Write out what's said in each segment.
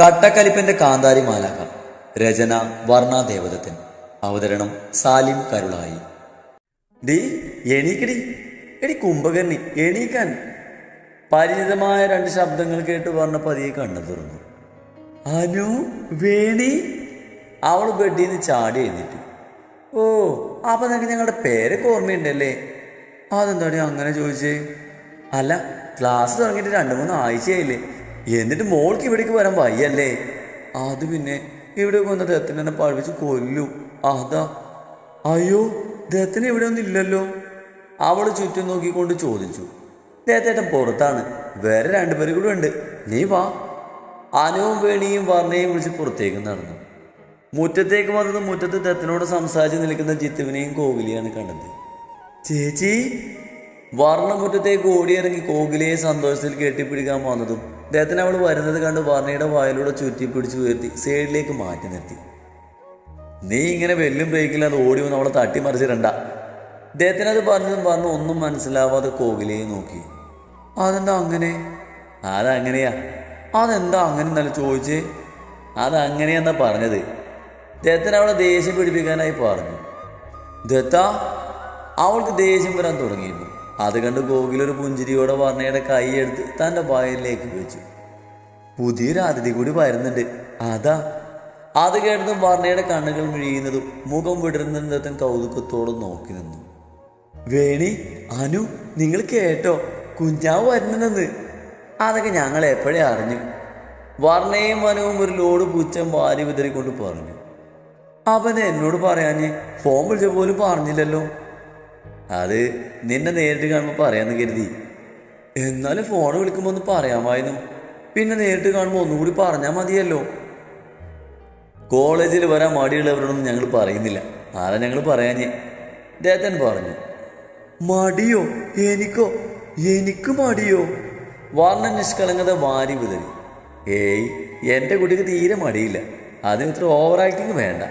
കട്ടക്കലിപ്പന്റെ കാന്താരി മാലാക രചന വർണാദേവതത്തൻ അവതരണം സാലിം കരുളായി. ഡി എണീക്കടി. എടി കുംഭകർണി എണീക്കാൻ. പരിചിതമായ രണ്ട് ശബ്ദങ്ങൾ കേട്ട് പറഞ്ഞ പതിയെ കണ്ണു തുറന്നു. അനു വേണി. അവൾ ബെഡിൽ നിന്ന് ചാടി എഴുന്നേറ്റു. ഓ അപ്പൊ നിനക്ക് ഞങ്ങളുടെ പേരൊക്കെ ഓർമ്മയുണ്ടല്ലേ? അതെന്താടി അങ്ങനെ ചോദിച്ചേ? അല്ല ക്ലാസ് തുടങ്ങിയിട്ട് രണ്ട് മൂന്ന് ആഴ്ചയായില്ലേ. എന്നിട്ട് മോൾക്ക് ഇവിടേക്ക് വരാൻ വയ്യല്ലേ? അത് പിന്നെ ഇവിടെ വന്ന ദത്തനെ എന്നെ കൊല്ലും. അതാ. അയ്യോ ദത്തിന് ഇവിടെ ഒന്നും ഇല്ലല്ലോ അവൾ ചുറ്റും നോക്കിക്കൊണ്ട് ചോദിച്ചു. ദേത്തേട്ടൻ പുറത്താണ്. വേറെ രണ്ടുപേരും കൂടെ ഉണ്ട്. നീ വാ. അനുവും വേണിയും വർണയും വിളിച്ച് പുറത്തേക്ക് നടന്നു. മുറ്റത്തേക്ക് വന്നത് മുറ്റത്ത് ദത്തനോട് സംസാരിച്ച് നിൽക്കുന്ന ജിത്തുവിനെയും കോകിലിയാണ് കണ്ടത്. ചേച്ചി വർണ മുറ്റത്തേക്ക് ഓടിയിറങ്ങി കോകിലയെ സന്തോഷത്തിൽ കെട്ടിപ്പിടിക്കാൻ വന്നതും ദത്തിന് അവൾ വരുന്നത് കണ്ട് വർണയുടെ വായലൂടെ ചുറ്റി പിടിച്ച് ഉയർത്തി സൈഡിലേക്ക് മാറ്റി നിർത്തി. നീ ഇങ്ങനെ വെല്ലും ബ്രേക്കില്ലാതെ ഓടി വന്ന് അവളെ തട്ടി മറിച്ചിടണ്ട അദ്ദേഹത്തിനത് പറഞ്ഞതും പറഞ്ഞു ഒന്നും മനസ്സിലാവാതെ കോകിലയെ നോക്കി. അതെന്താ അങ്ങനെ? അതങ്ങനെയാ. അതെന്താ അങ്ങനെ എന്നല്ല ചോദിച്ചേ. അതങ്ങനെയെന്നാ പറഞ്ഞത്. ദത്തൻ അവളെ ദേഷ്യം പിടിപ്പിക്കാനായി പറഞ്ഞു. ദത്ത അവൾക്ക് ദേഷ്യം വരാൻ തുടങ്ങിയിരുന്നു. അത് കണ്ട് ഗോകുലൊരു പുഞ്ചിരിയോടെ വർണയുടെ കൈയെടുത്ത് തന്റെ വായിലേക്ക് വെച്ചു. പുതിയൊരു അതിഥി കൂടി വരുന്നുണ്ട്. അതാ. അത് കേട്ടതും വർണയുടെ കണ്ണുകൾ മിഴിയുന്നതും മുഖം വിടരുന്നതും കൗതുകത്തോടെ നോക്കി നിന്നു. വേണി അനു നിങ്ങൾ കേട്ടോ? കുഞ്ഞാവ് വരുന്നുണ്ടെന്ന്. അതൊക്കെ ഞങ്ങൾ എപ്പോഴേ അറിഞ്ഞു. വർണയും വനവും ഒരു ലോഡ് പുച്ഛം വാരി വിതറിക്കൊണ്ട് പറഞ്ഞു. അവൻ എന്നോട് പറയാഞ്ഞ് ഫോൺ വിളിച്ച പോലും പറഞ്ഞില്ലല്ലോ. അത് നിന്നെ നേരിട്ട് കാണുമ്പോൾ പറയാമെന്ന് കരുതി. എന്നാലും ഫോൺ വിളിക്കുമ്പോൾ ഒന്ന് പറയാമായിരുന്നു. പിന്നെ നേരിട്ട് കാണുമ്പോൾ ഒന്നുകൂടി പറഞ്ഞാൽ മതിയല്ലോ. കോളേജിൽ വരാൻ മടിയുള്ളവരോടൊന്നും ഞങ്ങൾ പറയുന്നില്ല. ആരാ ഞങ്ങൾ പറയാഞ്ഞ്? ദേത്തൻ പറഞ്ഞു. മടിയോ? എനിക്കോ? എനിക്ക് മടിയോ? വർണ നിഷ്കളങ്കത വാരി വിതറി. ഏയ് എന്റെ കുട്ടിക്ക് തീരെ മടിയില്ല. അതിന് ഇത്ര ഓവർ ആക്ടിങ് വേണ്ട.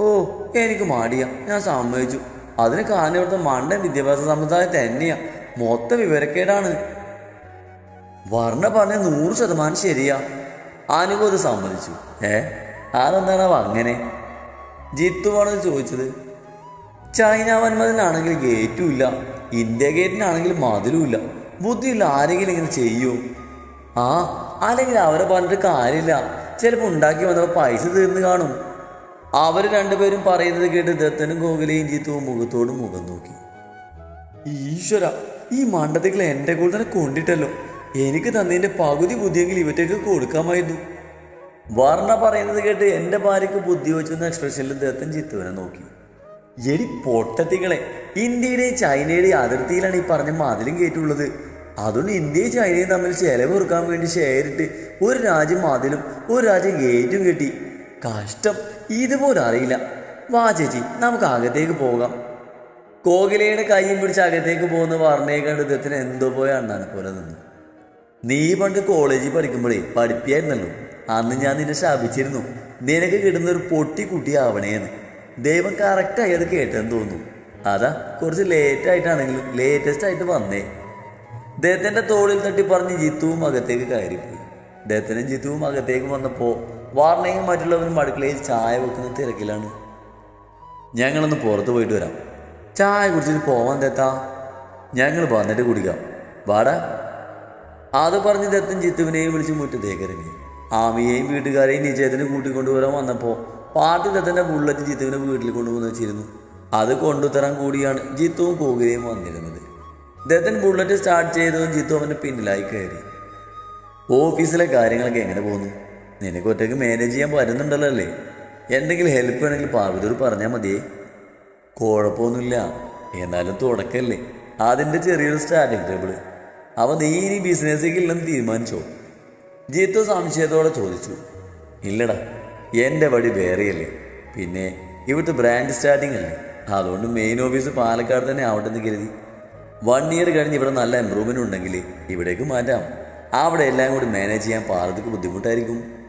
ഓ എനിക്ക് മടിയാ. ഞാൻ സമ്മതിച്ചു. അതിന് കാരണം ഇവിടുത്തെ മണ്ടൻ വിദ്യാഭ്യാസ സമ്പ്രദായം തന്നെയാ. മൊത്തം വിവരക്കേടാണ്. വർണ പറഞ്ഞ നൂറ് ശതമാനം ശരിയാ. ആനുകൂല സമ്മതിച്ചു. ഏ? അതെന്താണാവ അങ്ങനെ? ജിത്തുവാണ് ചോദിച്ചത്? ചൈന വന്മതിനാണെങ്കിൽ ഗേറ്റും ഇല്ല. ഇന്ത്യ ഗേറ്റിനാണെങ്കിൽ മതിലും ഇല്ല. ബുദ്ധിയില്ല ആരെങ്കിലും ഇങ്ങനെ ചെയ്യൂ? ആ അല്ലെങ്കിൽ അവരെ പറഞ്ഞിട്ട് കാര്യമില്ല. ചിലപ്പോൾ ഉണ്ടാക്കി വന്നപ്പോൾ പൈസ തീർന്നു കാണും. അവർ രണ്ടുപേരും പറയുന്നത് കേട്ട് ദത്തനും ഗോകുലയും ജീത്തുവും മുഖത്തോടും മുഖം നോക്കി. ഈശ്വര ഈ മണ്ടത്തികൾ എന്റെ കൂടെ തന്നെ കൊണ്ടിട്ടല്ലോ. എനിക്ക് തന്നതിന്റെ പകുതി ബുദ്ധിയെങ്കിൽ ഇവറ്റേക്ക് കൊടുക്കാമായിരുന്നു. വർണ പറയുന്നത് കേട്ട് എന്റെ ഭാര്യയ്ക്ക് ബുദ്ധി വെച്ചെന്ന എക്സ്പ്രഷനിൽ ദത്തൻ ചിത്തുവിനെ നോക്കി. എടി പൊട്ടത്തികളെ ഇന്ത്യയുടെയും ചൈനയുടെയും അതിർത്തിയിലാണ് ഈ പറഞ്ഞ മതിലും കയറ്റുള്ളത് അതുകൊണ്ട് ഇന്ത്യയും ചൈനയും തമ്മിൽ ചെലവ് കൊടുക്കാൻ വേണ്ടി ഷെയറിട്ട് ഒരു രാജ്യം മതിലും ഒരു രാജ്യം ഗേറ്റും കെട്ടി. കഷ്ടം. ഇതുപോലും അറിയില്ല. വാ ചേച്ചി നമുക്ക് അകത്തേക്ക് പോകാം. കോകിലയുടെ കൈയും പിടിച്ച് അകത്തേക്ക് പോകുന്ന പറഞ്ഞേക്കാണ്ട് കണ്ട് ഇദ്ദേഹത്തിന് എന്തോ പോയ അണ്ണാനെ പോലെ നിന്നു. നീ പണ്ട് കോളേജിൽ പഠിക്കുമ്പോഴേ പഠിപ്പിയായിരുന്നല്ലോ. അന്ന് ഞാൻ നിന്നെ ശാപിച്ചിരുന്നു. നിനക്ക് കിട്ടുന്ന ഒരു പൊട്ടി കുട്ടിയാവണേന്ന് ദൈവം കറക്റ്റായി അത് കേട്ടെന്ന് തോന്നുന്നു. അതാ കുറച്ച് ലേറ്റ് ആയിട്ടാണെങ്കിലും ലേറ്റസ്റ്റ് ആയിട്ട് വന്നേ. ദേത്തന്റെ തോളിൽ തട്ടി പറഞ്ഞ് ജിത്തുവും അകത്തേക്ക് കയറിപ്പോയി. ദേത്തനും ജിത്തുവും അകത്തേക്ക് വന്നപ്പോൾ വാർണയും മറ്റുള്ളവരും അടുക്കളയിൽ ചായ വെക്കുന്ന തിരക്കിലാണ്. ഞങ്ങളൊന്ന് പുറത്ത് പോയിട്ട് വരാം. ചായ കുടിച്ചിട്ട് പോവാൻ തെത്താ. ഞങ്ങൾ വന്നിട്ട് കുടിക്കാം. വാടാ. അത് പറഞ്ഞ് ദത്തൻ ജിത്തുവിനെയും വിളിച്ച് മുറ്റത്തേക്ക് ഇറങ്ങി ആമിയെയും വീട്ടുകാരെയും നിജയത്തിന് കൂട്ടിക്കൊണ്ടുവരാൻ വന്നപ്പോൾ പാട്ട് ദത്തന്റെ ബുള്ളറ്റ് ജിത്തുവിനെ വീട്ടിൽ കൊണ്ടുവന്ന് വെച്ചിരുന്നു. അത് കൊണ്ടുതരാൻ കൂടിയാണ് ജിത്തുവും കോകിലയും വന്നിരുന്നത്. ദത്തൻ ബുള്ളറ്റ് സ്റ്റാർട്ട് ചെയ്തതും ജിത്തു അവന്റെ പിന്നിലായി കയറി. ഓഫീസിലെ കാര്യങ്ങളൊക്കെ എങ്ങനെ പോകുന്നു നിനക്ക് ഒറ്റയ്ക്ക് മാനേജ് ചെയ്യാൻ പറ്റുന്നുണ്ടല്ലോ അല്ലേ? എന്തെങ്കിലും ഹെൽപ്പ് വേണമെങ്കിൽ പാർവതിയോട് പറഞ്ഞാൽ മതി കുഴപ്പമൊന്നുമില്ല. എന്നാലും തുടക്കല്ലേ. അതിന്റെ ചെറിയൊരു സ്റ്റാർട്ടിങ് ടേബിൾ അവ നീ ഇനി ബിസിനസ്സിലേക്ക് ഇല്ലെന്ന് തീരുമാനിച്ചോ? ജീത്തു സംശയത്തോടെ ചോദിച്ചു. ഇല്ലടാ എന്റെ വഴി വേറെയല്ലേ. പിന്നെ ഇവിടുത്തെ ബ്രാൻഡ് സ്റ്റാർട്ടിംഗ് അല്ലേ? അതുകൊണ്ട് മെയിൻ ഓഫീസ് പാലക്കാട് തന്നെ ആവട്ടെ എന്ന് കരുതി. വൺ ഇയർ കഴിഞ്ഞ് ഇവിടെ നല്ല ഇമ്പ്രൂവ്മെന്റ് ഉണ്ടെങ്കിൽ ഇവിടേക്ക് മാറ്റാം. അവിടെ എല്ലാം കൂടി മാനേജ് ചെയ്യാൻ പാർവതിക്ക് ബുദ്ധിമുട്ടായിരിക്കും.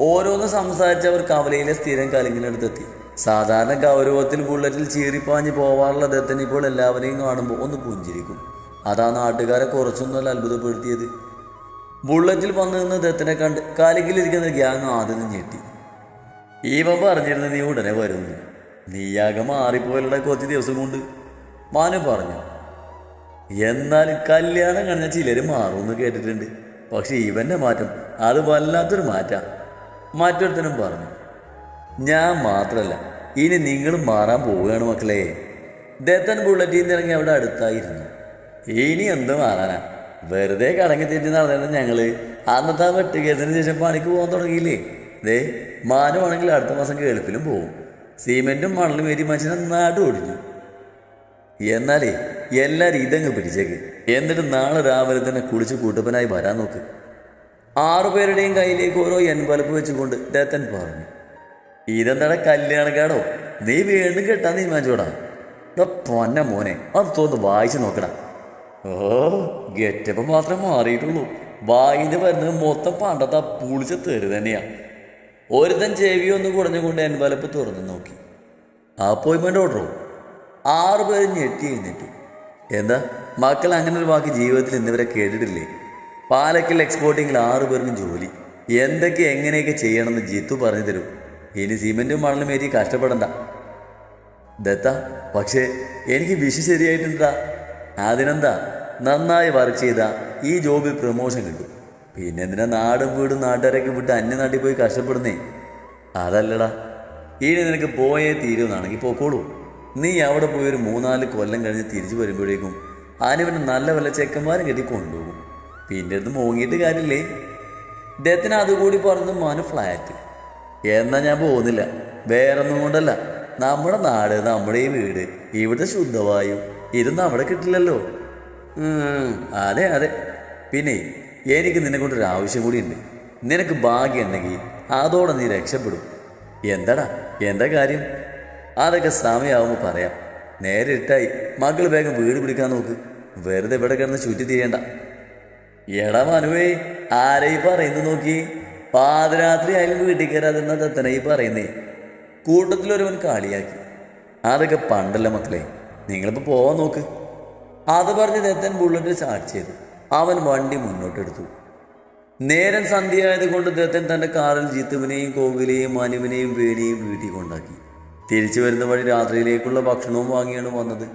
ഓരോന്ന് സംസാരിച്ചവർ കവലയിലെ സ്ഥിരം കലിങ്ങിനടുത്തെത്തി സാധാരണ ഗൗരവത്തിൽ ബുള്ളറ്റിൽ ചീറിപ്പാഞ്ഞ് പോവാറുള്ള ദത്തൻ ഇപ്പോൾ എല്ലാവരെയും കാണുമ്പോൾ ഒന്ന് പുഞ്ചിരിക്കും. അതാ നാട്ടുകാരെ കുറച്ചൊന്നുമല്ല അത്ഭുതപ്പെടുത്തിയത്. ബുള്ളറ്റിൽ വന്നു നിന്ന് ദത്തനെ കണ്ട് കാലിക്കിലിരിക്കുന്ന ഗ്യാങ് ആദ്യം ഞെട്ടി. ഈവ പറഞ്ഞിരുന്നു നീ ഉടനെ വരുന്നു. നീയാകെ മാറിപ്പോയല്ലുടെ കുറച്ച് ദിവസം കൊണ്ട്. മാനു പറഞ്ഞു. എന്നാൽ കല്യാണം കഴിഞ്ഞ ചിലർ മാറുമെന്ന് കേട്ടിട്ടുണ്ട്. പക്ഷെ ഇവന്റെ മാറ്റം അത് വല്ലാത്തൊരു മാറ്റാ. മറ്റൊരുത്തനും പറഞ്ഞു ഞാൻ മാത്രമല്ല ഇനി നിങ്ങൾ മാറാൻ പോവുകയാണ് മക്കളെ. ദത്തൻ ബുള്ളറ്റിൽ നിന്ന് ഇറങ്ങി അവിടെ അടുത്തായിരുന്നു. ഇനി എന്ത് മാറാനാ? വെറുതെ കടങ്ങി തിരിഞ്ഞ് നടന്നിരുന്ന ഞങ്ങൾ അന്നത്തെ ആ വെട്ടുകേസിന് ശേഷം പണിക്ക് പോകാൻ തുടങ്ങിയില്ലേ? ദേ മാനുവാണെങ്കിൽ അടുത്ത മാസം കേൾപ്പിലും പോവും സിമെന്റും മണലും ഏരി മനുഷ്യനെ നാട് ഓടിഞ്ഞു എന്നാലേ എല്ലാരും ഇതങ്ങ് പിടിച്ചേക്ക്. എന്നിട്ട് നാളെ രാവിലെ തന്നെ കുളിച്ച് കൂട്ടപ്പനായി വരാൻ നോക്ക്. ആറുപേരുടെയും കയ്യിലേക്ക് ഓരോ എൻവലപ്പ് വെച്ചുകൊണ്ട് ദത്തൻ പറഞ്ഞു ഇതെന്താടാ കല്യാണക്കാടോ? നീ വീണ്ടും കെട്ടാൻ തീരുമാനിച്ചോടാ. പൊന്ന മോനെ അത് തോന്ന് വായിച്ചു നോക്കടാ. ഓ ഗെറ്റപ്പ് മാത്രം മാറിയിട്ടുള്ളൂ. വായിന്ന് വരുന്നത് മൊത്തം പണ്ടത്തെ പുളിച്ച തെറി തന്നെയാ. ഒരുത്തൻ ചെവി ഒന്ന് കുടഞ്ഞുകൊണ്ട് എൻവലപ്പ് തുറന്നു നോക്കി. അപ്പോയിൻമെന്റ് ഓർഡറോ ആറു പേര് ഞെട്ടി എഴുന്നേറ്റു. എന്താ? മക്കൾ അങ്ങനെ ഒരു വാക്ക് ജീവിതത്തിൽ ഇന്നിവരെ കേട്ടിട്ടില്ലേ? പാലക്കൽ എക്സ്പോർട്ടിങ്ങിൽ ആറു പേർക്കും ജോലി. എന്തൊക്കെ എങ്ങനെയൊക്കെ ചെയ്യണമെന്ന് ജിത്തു പറഞ്ഞു തരും. ഇനി സിമെന്റും മണലും ഏറ്റി കഷ്ടപ്പെടണ്ട. ദത്ത പക്ഷേ എനിക്ക് വിഷു ശരിയായിട്ടുണ്ടാ അതിനെന്താ? നന്നായി വർക്ക് ചെയ്ത ഈ ജോബിൽ പ്രൊമോഷൻ കിട്ടും. പിന്നെ എന്തിനാ നാടും വീടും നാട്ടുകാരൊക്കെ വിട്ട് അന്യനാട്ടിൽ പോയി കഷ്ടപ്പെടുന്നേ? അതല്ലടാ. ഇനി നിനക്ക് പോയേ തീരുമെന്നാണെങ്കിൽ പോക്കോളൂ. നീ അവിടെ പോയി ഒരു മൂന്നാൽ കൊല്ലം കഴിഞ്ഞ് തിരിച്ചു വരുമ്പോഴേക്കും ആനവന് നല്ല വല്ല ചെക്കന്മാരും കെട്ടി പിന്നെ ഇത് മോങ്ങിയിട്ട് കാര്യമില്ലേ? ഇദ്ദേഹത്തിന് അതുകൂടി പറഞ്ഞു മോന് ഫ്ലാറ്റ് എന്നാ ഞാൻ പോകുന്നില്ല. വേറൊന്നും കൊണ്ടല്ല. നമ്മുടെ നാട് നമ്മുടെ ഈ വീട് ഇവിടുത്തെ ശുദ്ധവായു ഇതൊന്നും അവിടെ കിട്ടില്ലല്ലോ. അതെ അതെ. പിന്നെ എനിക്ക് നിന്നെ കൊണ്ടൊരു ആവശ്യം കൂടി ഉണ്ട്. നിനക്ക് ഭാഗ്യം ഉണ്ടെങ്കിൽ അതോടെ നീ രക്ഷപ്പെടും. എന്താടാ? എന്താ കാര്യം? അതൊക്കെ സമയമാകുമ്പോൾ പറയാം. നേരെ ഇട്ടായി മകൾ വേഗം വീട് പിടിക്കാൻ നോക്ക്. വെറുതെ ഇവിടെ കിടന്ന് ചുറ്റി തിരിയണ്ട. എടാ മനുവേ ആരെ ഈ പറയുന്നു നോക്കി? പാതിരാത്രി ആയാലും വീട്ടിൽ കയറാതിരുന്ന തത്തനായി പറയുന്നേ. കൂട്ടത്തിലൊരുവൻ കാളിയാക്കി. അതൊക്കെ പണ്ടല്ല മക്കളെ നിങ്ങളിപ്പോൾ പോവാൻ നോക്ക്. അത് പറഞ്ഞ് ദത്തൻ ബുള്ളറ്റ് സ്റ്റാർട്ട് ചെയ്തു. അവൻ വണ്ടി മുന്നോട്ടെടുത്തു നേരം സന്ധ്യയായത് കൊണ്ട് ദത്തൻ തന്റെ കാറിൽ ജിത്തുവിനെയും കോകിലെയും മനുവിനെയും വേണിയും വീട്ടിൽ കൊണ്ടാക്കി. തിരിച്ചു വരുന്ന വഴി രാത്രിയിലേക്കുള്ള ഭക്ഷണവും വാങ്ങിയാണ് വന്നത്.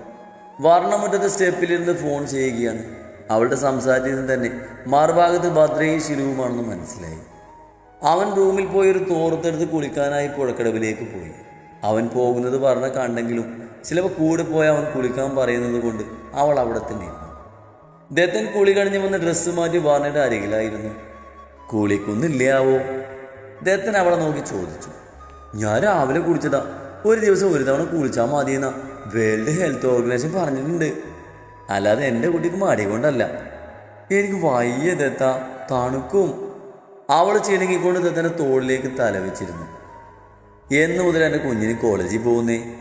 വർണമുറ്റത്തെ സ്റ്റെപ്പിലിരുന്ന് ഫോൺ ചെയ്യുകയാണ്. അവളുടെ സംസാരത്തിൽ തന്നെ മറുഭാഗത്ത് ഭദ്രയും ശിലുവുമാണെന്ന് മനസ്സിലായി. അവൻ റൂമിൽ പോയി ഒരു തോർത്തെടുത്ത് കുളിക്കാനായി പുഴക്കടവിലേക്ക് പോയി. അവൻ പോകുന്നത് പറഞ്ഞ കണ്ടെങ്കിലും ചിലപ്പോൾ കൂടെ പോയി അവൻ കുളിക്കാൻ പറയുന്നത് കൊണ്ട് അവൾ അവിടെ തന്നെ ദത്തൻ കുളി കഴിഞ്ഞ് വന്ന് ഡ്രസ്സ് മാറ്റി വാർണയുടെ അരികിലായിരുന്നു. കുളിക്കുന്നില്ലാവോ? ദത്തൻ അവളെ നോക്കി ചോദിച്ചു. ഞാൻ രാവിലെ കുളിച്ചതാ. ഒരു ദിവസം ഒരു തവണ കുളിച്ചാൽ മതിയെന്നാ. വേൾഡ് ഹെൽത്ത് ഓർഗനൈസേഷൻ പറഞ്ഞിട്ടുണ്ട്. അല്ലാതെ എന്റെ കുട്ടിക്ക് മടി കൊണ്ടല്ല. എനിക്ക് വയ്യ ദത്ത തണുക്കും. അവൾ ചിണുങ്ങിക്കൊണ്ട് ദത്തനെ തോളിലേക്ക് തലവെച്ചിരുന്നു. എന്ന് മുതൽ എന്റെ കുഞ്ഞിന് കോളേജിൽ പോകുന്നേ.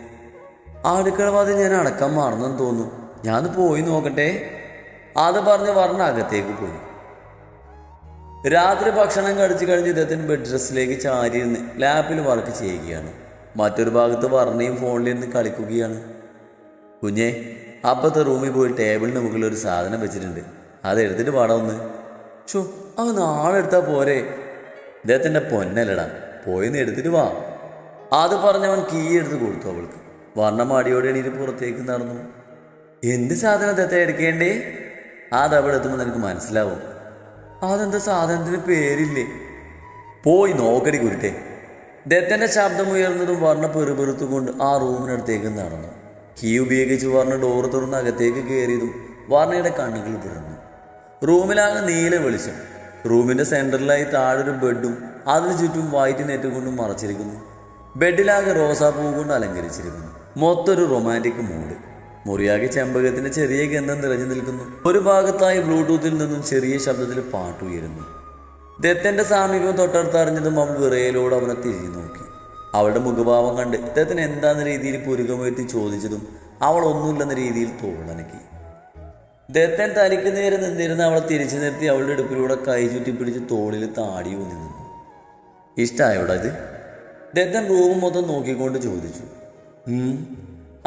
അടുക്കള വാതിൽ ഞാൻ അടക്കാൻ മറന്നെന്ന് തോന്നുന്നു. ഞാൻ പോയി നോക്കട്ടെ. അത് പറഞ്ഞ് പറഞ്ഞ അകത്തേക്ക് പോയി. രാത്രി ഭക്ഷണം കഴിച്ചു കഴിഞ്ഞ് ഇദ്ദേഹത്തിന് ബെഡ് ഡ്രസ്സിലേക്ക് ചാരിയിരുന്ന് ലാപ്പിൽ വർക്ക് ചെയ്യുകയാണ്. മറ്റൊരു ഭാഗത്ത് വർണയും ഫോണിലിരുന്ന് കളിക്കുകയാണ്. കുഞ്ഞെ അപ്പത്തെ റൂമിൽ പോയി ടേബിളിന് മുകളിൽ ഒരു സാധനം വെച്ചിട്ടുണ്ട്. അത് എടുത്തിട്ട് പാടാ ഒന്ന്. ഷോ അത് നാളെ പോരെ. ഇദ്ദേഹത്തിന്റെ പൊന്നല്ലടാ പോയി ഒന്ന് എടുത്തിട്ട് വാ. അത് പറഞ്ഞവൻ കീ എടുത്ത് കൊടുത്തു അവൾക്ക്. വർണമാടിയോടെ എണീറ്റ് പുറത്തേക്ക് നടന്നു. എന്ത് സാധനം ഇദ്ദേഹത്തെ എടുക്കേണ്ടേ? അത് അവിടെ എത്തുമ്പോൾ നിനക്ക് മനസ്സിലാവും. അതെന്താ സാധനത്തിന് പേരില്ലേ? പോയി നോക്കടി കുരുട്ടെ. ദത്തന്റെ ശബ്ദം ഉയർന്നതും വർണ പെറുപെറുത്തുകൊണ്ട് ആ റൂമിനടുത്തേക്ക് നടന്നു. കീ ഉപയോഗിച്ച് വാർണ ഡോർ തുറന്ന് അകത്തേക്ക് കയറിയതും വാർണയുടെ കണ്ണുകൾ തുറന്നു. റൂമിലാകെ നീല വെളിച്ചം. റൂമിന്റെ സെന്ററിലായി താഴൊരു ബെഡും അതിനു ചുറ്റും വൈറ്റ് നെറ്റ് കൊണ്ടും മറച്ചിരിക്കുന്നു. ബെഡിലാകെ റോസാപ്പൂ കൊണ്ട് അലങ്കരിച്ചിരിക്കുന്നു. മൊത്തൊരു റൊമാന്റിക് മൂഡ് മുറിയാകെ ചെമ്പകത്തിന്റെ ചെറിയ ഗന്ധം നിറഞ്ഞു നിൽക്കുന്നു. ഒരു ഭാഗത്തായി ബ്ലൂടൂത്തിൽ നിന്നും ചെറിയ ശബ്ദത്തിൽ പാട്ടുയരുന്നു. ദത്തന്റെ സാമീപ്യം തൊട്ടടുത്തറിഞ്ഞതും അവൾ വിറയലോട് അവനെ തിരിഞ്ഞു നോക്കി. അവളുടെ മുഖഭാവം കണ്ട് ഇദ്ദേഹത്തിന് എന്താന്ന രീതിയിൽ പുരുകമുയർത്തി ചോദിച്ചതും അവൾ ഒന്നുമില്ലെന്ന രീതിയിൽ തോളനക്കി ഇദ്ദേഹത്തെ തനിക്ക് നേരെ നിന്നിരുന്ന് അവളെ തിരിച്ചു നിർത്തി അവളുടെ ഇടുപ്പിലൂടെ കൈ ചുറ്റി പിടിച്ച് തോളിൽ താടി ഊന്നി നിന്നു. ഇഷ്ടമായോടെ ഇത് ദത്തൻ റൂം മൊത്തം നോക്കിക്കൊണ്ട് ചോദിച്ചു.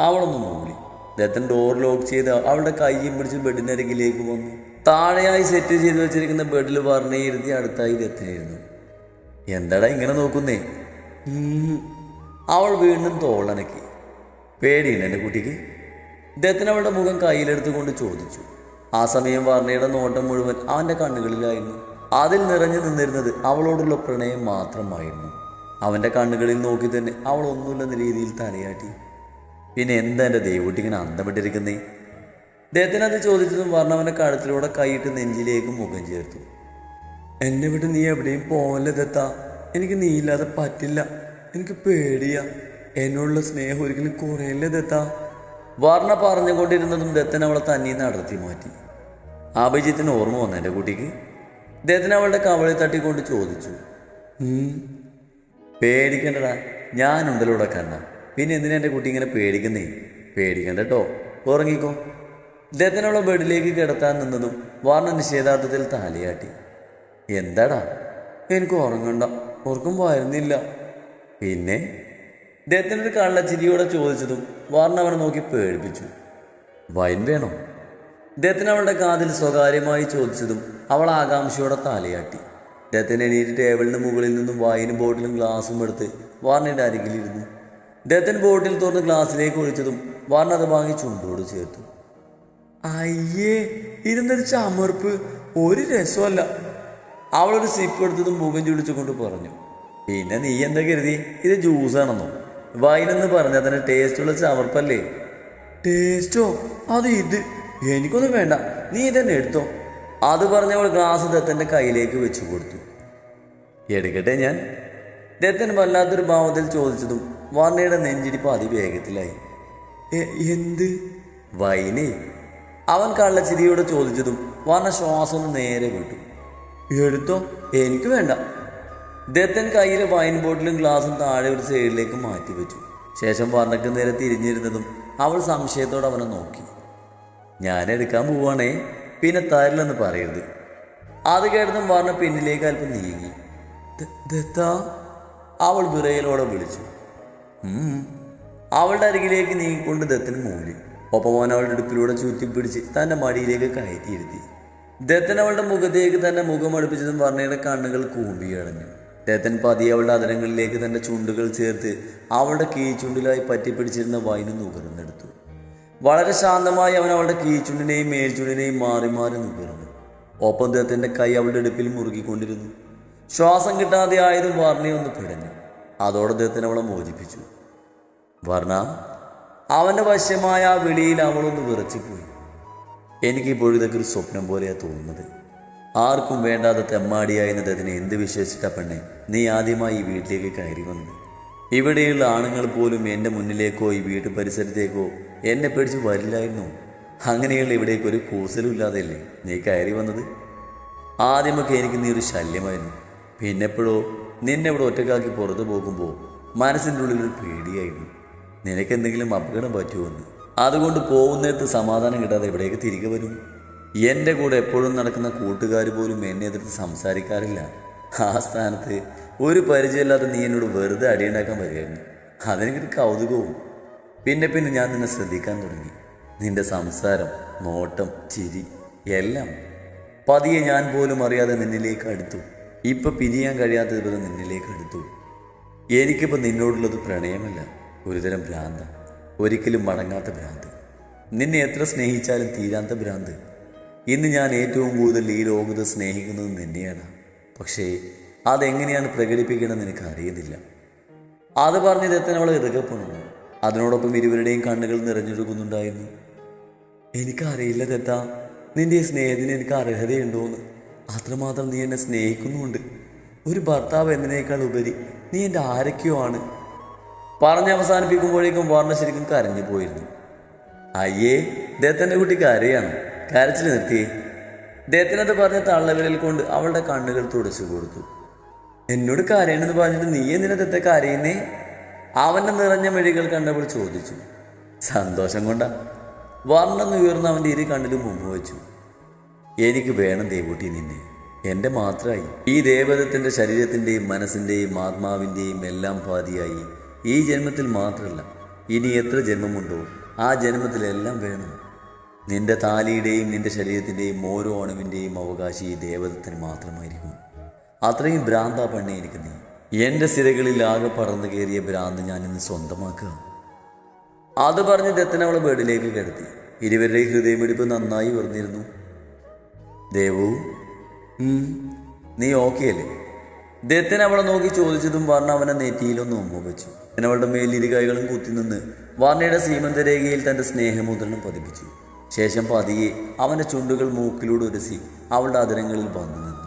അവളൊന്നും നോക്കി ദത്തൻ ഡോർ ലോക്ക് ചെയ്ത് അവളുടെ കൈയും പിടിച്ച് ബെഡിനരികിലേക്ക് വന്നു. താഴെയായി സെറ്റ് ചെയ്ത് വെച്ചിരിക്കുന്ന ബെഡിൽ പറഞ്ഞേ അടുത്തായി ദത്തനായിരുന്നു എന്താടാ ഇങ്ങനെ നോക്കുന്നേ. അവൾ വീണ്ടും തോളനക്കി. പേടിയുണ്ട് എന്റെ കുട്ടിക്ക്. ഇദ്ദേഹത്തിന് അവളുടെ മുഖം കയ്യിലെടുത്തുകൊണ്ട് ചോദിച്ചു. ആ സമയം വർണയുടെ നോട്ടം മുഴുവൻ അവന്റെ കണ്ണുകളിലായിരുന്നു. അതിൽ നിറഞ്ഞു നിന്നിരുന്നത് അവളോടുള്ള പ്രണയം മാത്രമായിരുന്നു. അവന്റെ കണ്ണുകളിൽ നോക്കി തന്നെ അവൾ ഒന്നുമില്ലെന്ന രീതിയിൽ തലയാട്ടി. പിന്നെ എന്താ എന്റെ ദൈവകുട്ടി ഇങ്ങനെ അന്തമിട്ടിരിക്കുന്നേ അദ്ദേഹത്തിന് അത് ചോദിച്ചതും വർണവന്റെ കഴുത്തിലൂടെ കൈയിട്ട് നെഞ്ചിലേക്ക് മുഖം ചേർത്തു. എന്നെ വിട്ട് നീ എവിടെയും പോവല്ലേ ദത്താ? എനിക്ക് നീ ഇല്ലാതെ പറ്റില്ല. എനിക്ക് പേടിയാ. എന്നോടുള്ള സ്നേഹം ഒരിക്കലും കുറയല്ലേ ദത്ത? വർണ പറഞ്ഞുകൊണ്ടിരുന്നതും ദത്തൻ അവളെ തന്നീന്ന് അടർത്തി മാറ്റി. അഭിജിത്തിന് ഓർമ്മ വന്നു എന്റെ കുട്ടിക്ക്. ദത്തൻ അവളുടെ കവളെ തട്ടിക്കൊണ്ട് ചോദിച്ചു. പേടിക്കണ്ടടാ. ഞാനുണ്ടല്ലോ ഇവിടെ കണ്ണ. പിന്നെ എന്തിനാ എന്റെ കുട്ടി ഇങ്ങനെ പേടിക്കുന്നേ? പേടിക്കണ്ട കേട്ടോ ഉറങ്ങിക്കോ ദത്തനുള്ള ബെഡിലേക്ക് കിടത്താൻ നിന്നതും വർണ നിഷേധാർത്ഥത്തിൽ താലിയാട്ടി. എന്താടാ? എനിക്ക് ഉറങ്ങണ്ട. ഉറക്കം വരുന്നില്ല. പിന്നെ ഇദ്ദേഹത്തിനൊരു കള്ളച്ചിരിയോടെ ചോദിച്ചതും വാർണ അവനെ നോക്കി പേടിപ്പിച്ചു. വൈൻ വേണോ? ഇദ്ദേഹത്തിന് അവളുടെ കാതിൽ സ്വകാര്യമായി ചോദിച്ചതും അവൾ ആകാംക്ഷയോടെ തലയാട്ടി. ഇദ്ദേഹത്തിന് എണീറ്റ് ടേബിളിന് മുകളിൽ നിന്നും വൈനും ബോട്ടിലും ഗ്ലാസും എടുത്ത് വാർണയുടെ അരികിലിരുന്നു. ഇദ്ദേഹത്തിന് ബോട്ടിൽ തുറന്ന് ഗ്ലാസ്സിലേക്ക് ഒഴിച്ചതും വാർണ അത് വാങ്ങി ചുണ്ടോട് ചേർത്തു. അയ്യേ ഇരുന്നൊരു ചമർപ്പ്. ഒരു രസമല്ല. അവളൊരു സിപ്പ് എടുത്തതും മുഖം ചുളിച്ചുകൊണ്ട് പറഞ്ഞു. പിന്നെ നീ എന്താ കരുതി? ഇത് ജ്യൂസാണെന്നോ വൈനെന്ന് പറഞ്ഞാൽ തന്നെ ടേസ്റ്റുള്ള ചവർപ്പല്ലേ? ടേസ്റ്റോ അത് ഇത്. എനിക്കൊന്നും വേണ്ട. നീ ഇതന്നെ എടുത്തോ. അത് പറഞ്ഞവൾ ഗ്ലാസ് ദത്തന്റെ കയ്യിലേക്ക് വെച്ചു കൊടുത്തു. എടുക്കട്ടെ ഞാൻ. ദത്തൻ വല്ലാത്തൊരു ഭാവത്തിൽ ചോദിച്ചതും വർണയുടെ നെഞ്ചിരിപ്പ് അതിവേഗത്തിലായി. എന്ത്? വൈനേ അവൻ കള്ളച്ചിരിയോട് ചോദിച്ചതും വർണ ശ്വാസം നേരെ വിട്ടു. എടുത്തോ? എനിക്ക് വേണ്ട. ദത്തൻ കയ്യിലെ വൈൻ ബോട്ടിലും ഗ്ലാസും താഴെ ഒരു സൈഡിലേക്ക് മാറ്റി വെച്ചു. ശേഷം വർണയ്ക്ക് നേരെ തിരിഞ്ഞിരുന്നതും അവൾ സംശയത്തോടെ അവനെ നോക്കി. ഞാൻ എടുക്കാൻ പോവാണേ. പിന്നെ തരില്ലെന്ന് പറയരുത്. അത് കേട്ടതും വർണ പിന്നിലേക്ക് അല്പം നീങ്ങി. ദത്ത? അവൾ വിറയലോടെ വിളിച്ചു. അവളുടെ അരികിലേക്ക് നീങ്ങിക്കൊണ്ട് ദത്തൻ മൂലി ഒപ്പം അവൻ അവളുടെ ഇടുപ്പിലൂടെ ചുറ്റിപ്പിടിച്ച് തന്റെ മടിയിലേക്ക് കയറ്റിയിരുത്തി ദത്തൻ അവളുടെ മുഖത്തേക്ക് തന്നെ മുഖം അടുപ്പിച്ചതും വർണയുടെ കണ്ണുകൾ കൂമ്പിയടഞ്ഞു ദത്തൻ പതിയെ അവളുടെ അതിരങ്ങളിലേക്ക് തന്റെ ചുണ്ടുകൾ ചേർത്ത് അവളുടെ കീഴ്ചുണ്ടിലായി പറ്റിപ്പിടിച്ചിരുന്ന വൈന് നുകർന്നെടുത്തു. വളരെ ശാന്തമായി അവൻ അവളുടെ കീഴ്ചുണ്ടിനെയും മേൽചുണ്ടിനെയും മാറി മാറി നുകർന്നു. ഒപ്പം ദത്തന്റെ കൈ അവളുടെ ഇടുപ്പിൽ മുറുകിക്കൊണ്ടിരുന്നു. ശ്വാസം കിട്ടാതെ ആയതും വർണയൊന്ന് പിടഞ്ഞു. അതോടെ ദത്തൻ അവളെ മോചിപ്പിച്ചു. വർണ അവന്റെ വശ്യമായ ആ വിളിയിൽ അവളൊന്ന് വിറച്ചുപോയി. എനിക്കിപ്പോഴും ഇതൊക്കെ ഒരു സ്വപ്നം പോലെയാണ് തോന്നുന്നത്. ആർക്കും വേണ്ടാത്ത തെമ്മാടിയായിരുന്നത് അതിനെ എന്ത് വിശ്വസിച്ചിട്ട പെണ്ണെ? നീ ആദ്യമായി ഈ വീട്ടിലേക്ക് കയറി വന്നത്. ഇവിടെയുള്ള ആണുങ്ങൾ പോലും എന്റെ മുന്നിലേക്കോ ഈ വീട്ടു പരിസരത്തേക്കോ എന്നെ പേടിച്ച് വരില്ലായിരുന്നു? അങ്ങനെയുള്ള ഇവിടേക്ക് ഒരു കൂസലും ഇല്ലാതെയല്ലേ നീ കയറി വന്നത്? ആദ്യമൊക്കെ എനിക്ക് നീ ഒരു ശല്യമായിരുന്നു. പിന്നെപ്പോഴോ നിന്നെ ഇവിടെ ഒറ്റക്കാക്കി പുറത്തു പോകുമ്പോൾ മനസ്സിന്റെ ഉള്ളിൽ ഒരു പേടിയായിരുന്നു. നിനക്കെന്തെങ്കിലും അപകടം പറ്റുമോ പറ്റുമെന്ന് അതുകൊണ്ട് പോകുന്നിടത്ത് സമാധാനം കിട്ടാതെ ഇവിടേക്ക് തിരികെ വരും? എന്റെ കൂടെ എപ്പോഴും നടക്കുന്ന കൂട്ടുകാർ പോലും എന്നെ എതിർത്ത് സംസാരിക്കാറില്ല. ആ സ്ഥാനത്ത് ഒരു പരിചയമില്ലാത്ത നീ എന്നോട് വെറുതെ അടിയുണ്ടാക്കാൻ വരികയായിരുന്നു. അതെനിക്കൊരു കൗതുകവും. പിന്നെ പിന്നെ ഞാൻ നിന്നെ ശ്രദ്ധിക്കാൻ തുടങ്ങി. നിന്റെ സംസാരം നോട്ടം ചിരി എല്ലാം പതിയെ ഞാൻ പോലും അറിയാതെ നിന്നിലേക്ക് അടുത്തു. ഇപ്പം പിരിയാൻ കഴിയാത്ത വിധം നിന്നിലേക്ക് അടുത്തു. എനിക്കിപ്പോൾ നിന്നോടുള്ളത് പ്രണയമല്ല ഒരുതരം ഭ്രാന്ത. ഒരിക്കലും മടങ്ങാത്ത ഭ്രാന്ത്. നിന്നെ എത്ര സ്നേഹിച്ചാലും തീരാത്ത ഭ്രാന്ത്. ഇന്ന് ഞാൻ ഏറ്റവും കൂടുതൽ ഈ ലോകത്ത് സ്നേഹിക്കുന്നത് നിന്നെയാണ്. പക്ഷേ അതെങ്ങനെയാണ് പ്രകടിപ്പിക്കണമെന്ന് എനിക്ക് അറിയുന്നില്ല അത് പറഞ്ഞ് ദത്തൻ അവളെ ഇറുകപ്പുണർന്നു. അതിനോടൊപ്പം ഇരുവരുടെയും കണ്ണുകൾ നിറഞ്ഞൊഴുകുന്നുണ്ടായിരുന്നു. എനിക്കറിയില്ല ദത്ത നിന്റെ സ്നേഹത്തിന് എനിക്ക് അർഹതയുണ്ടോന്ന്. അത്രമാത്രം നീ എന്നെ സ്നേഹിക്കുന്നുമുണ്ട്. ഒരു ഭർത്താവ് എന്നതിനേക്കാൾ ഉപരി നീ എന്റെ ആരൊക്കെയോ ആണ്. പറഞ്ഞ് അവസാനിപ്പിക്കുമ്പോഴേക്കും വർണ ശരിക്കും കരഞ്ഞു പോയിരുന്നു. അയ്യേ ദത്തന്റെ കുട്ടി കരയാണ്. കരച്ചിൽ നിർത്തി. ദത്തനത് പറഞ്ഞ തള്ളവിരൽ കൊണ്ട് അവളുടെ കണ്ണുകൾ തുടച്ചു കൊടുത്തു. എന്നോട് കരയണമെന്ന് പറഞ്ഞിട്ട് നീ എന്തിനാ തെത്തെ കരയുന്നേ? അവന്റെ നിറഞ്ഞ മെഴികൾ കണ്ടപ്പോൾ ചോദിച്ചു. സന്തോഷം കൊണ്ടാ. ഉയർന്ന അവന്റെ ഇരു കണ്ണിലും മുമ്പ് വെച്ചു. എനിക്ക് വേണം ദേവൂട്ടി നിന്നെ. എന്റെ മാത്രമായി. ഈ ദേവതത്തിന്റെ ശരീരത്തിന്റെയും മനസ്സിന്റെയും ആത്മാവിന്റെയും എല്ലാം പാതിയായി ഈ ജന്മത്തിൽ മാത്രമല്ല ഇനി എത്ര ജന്മമുണ്ടോ ആ ജന്മത്തിലെല്ലാം വേണം. നിന്റെ താലിയുടെയും നിന്റെ ശരീരത്തിന്റെയും ഓരോ അണുവിന്റെയും അവകാശി ഈ ദേവതത്തിന് മാത്രമായിരിക്കും. അത്രയും ഭ്രാന്താ എനിക്ക് നീ. എന്റെ സിരകളിൽ ആകെ പറന്നു കയറിയ ഭ്രാന്ത് ഞാൻ ഇന്ന് സ്വന്തമാക്കുക. അത് പറഞ്ഞ് ദത്തൻ അവളെ ബെഡിലേക്ക് കിടത്തി. ഇരുവരുടെയും ഹൃദയമിടിപ്പ് നന്നായി ഉയർന്നിരുന്നു. ദേവു നീ ഓക്കെ അല്ലേ? ദത്തൻ അവളെ നോക്കി ചോദിച്ചതും വർണ അവനെ നെറ്റിയിലൊന്ന് ഉമ്മ വെച്ചു. പിന്നെ അവളുടെ മേൽ ഇരു കൈകളും കുത്തി നിന്ന് വർണയുടെ സീമന്തരേഖയിൽ തന്റെ സ്നേഹമുദ്രണം പതിപ്പിച്ചു. ശേഷം പതിയെ അവന്റെ ചുണ്ടുകൾ മൂക്കിലൂടെ ഉരസി അവളുടെ അതിരങ്ങളിൽ വന്നു നിന്നു.